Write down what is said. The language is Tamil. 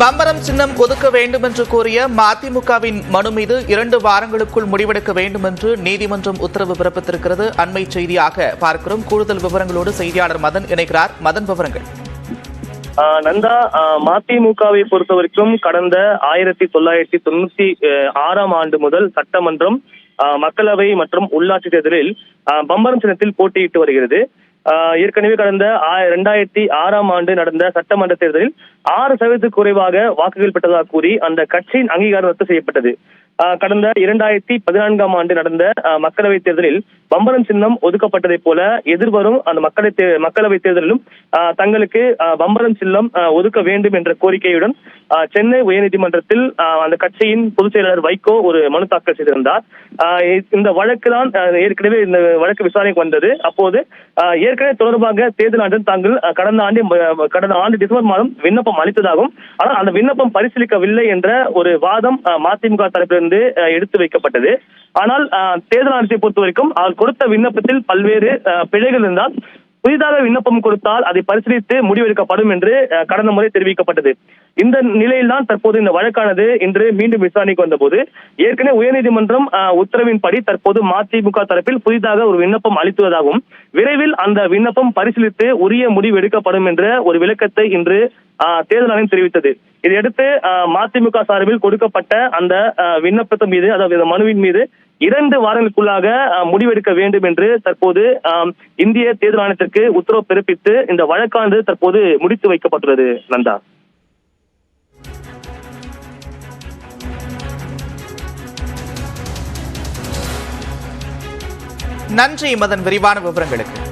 பம்பரம் சின்னம் ஒதுக்க வேண்டும் என்று கோரிய மதிமுகவின் மனு மீது இரண்டு வாரங்களுக்குள் முடிவெடுக்க வேண்டும் என்று நீதிமன்றம் உத்தரவு பிறப்பித்திருக்கிறது. அண்மை செய்தியாக பார்க்கிறோம். கூடுதல் விவரங்களோடு செய்தியாளர் மதன் இணைகிறார். மதன் விவரங்கள். ஆஹ் நந்தா ஆஹ் மதிமுகவை பொறுத்த வரைக்கும் கடந்த ஆயிரத்தி தொள்ளாயிரத்தி தொண்ணூத்தி அஹ், ஆறாம் ஆண்டு முதல் சட்டமன்றம் ஆஹ், மக்களவை மற்றும் உள்ளாட்சி தேர்தலில் ஆஹ், பம்பரம் சின்னத்தில் போட்டியிட்டு வருகிறது. ஏற்கனவே கடந்த இரண்டாயிரத்தி ஆறாம் ஆண்டு நடந்த சட்டமன்ற தேர்தலில் ஆறு சதவீதத்துக்கு குறைவாக வாக்குகள் பெற்றதாக கூறி அந்த கட்சியின் அங்கீகாரம் ரத்து செய்யப்பட்டது. ஆஹ், கடந்த இரண்டாயிரத்தி பதினான்காம் ஆண்டு நடந்த மக்களவைத் தேர்தலில் பம்பரம் சின்னம் ஒதுக்கப்பட்டதைப் போல எதிர்வரும் அந்த மக்களவை மக்களவைத் தேர்தலிலும் ஆஹ், தங்களுக்கு ஆஹ், பம்பரம் சின்னம் ஒதுக்க வேண்டும் என்ற கோரிக்கையுடன் சென்னை உயர்நீதிமன்றத்தில் அந்த கட்சியின் பொதுச் செயலாளர் வைகோ ஒரு மனு தாக்கல் செய்திருந்தார். இந்த வழக்கு தான் ஏற்கனவே இந்த வழக்கு விசாரணைக்கு வந்தது. அப்போது ஏற்கனவே தொடர்பாக தேர்தல் ஆண்டு தாங்கள் கடந்த ஆண்டு கடந்த ஆண்டு டிசம்பர் மாதம் விண்ணப்பம் அளித்ததாகவும் ஆனால் அந்த விண்ணப்பம் பரிசீலிக்கவில்லை என்ற ஒரு வாதம் மதிமுக தரப்பிலிருந்து எடுத்து வைக்கப்பட்டது. ஆனால் ஆஹ், தேர்தல் ஆணையத்தை பொறுத்த வரைக்கும் அவர் கொடுத்த விண்ணப்பத்தில் பல்வேறு பிழைகள் இருந்தால் புதிதாக விண்ணப்பம் கொடுத்தால் அதை பரிசீலித்து முடிவெடுக்கப்படும் என்று கடந்த முறை தெரிவிக்கப்பட்டது. இந்த நிலையில்தான் தற்போது இந்த வழக்கானது இன்று மீண்டும் விசாரணைக்கு வந்தபோது ஏற்கனவே உயர்நீதிமன்றம் உத்தரவின்படி தற்போது மதிமுக தரப்பில் புதிதாக ஒரு விண்ணப்பம் அளித்துவதாகவும் விரைவில் அந்த விண்ணப்பம் பரிசீலித்து உரிய முடிவு எடுக்கப்படும் என்ற ஒரு விளக்கத்தை இன்று தேர்தல் ஆணையம் தெரிவித்தது. இதையடுத்து அஹ், மதிமுக சார்பில் கொடுக்கப்பட்ட அந்த விண்ணப்பத்தின் மீது அதாவது மனுவின் மீது இரண்டு வாரங்களுக்குள்ளாக அஹ், முடிவெடுக்க வேண்டும் என்று தற்போது இந்திய தேர்தல் ஆணையத்திற்கு உத்தரவு பிறப்பித்து இந்த வழக்கானது தற்போது முடித்து வைக்கப்பட்டுள்ளது நந்தா. நன்றி மதன். விரிவான விவரங்களுக்கு.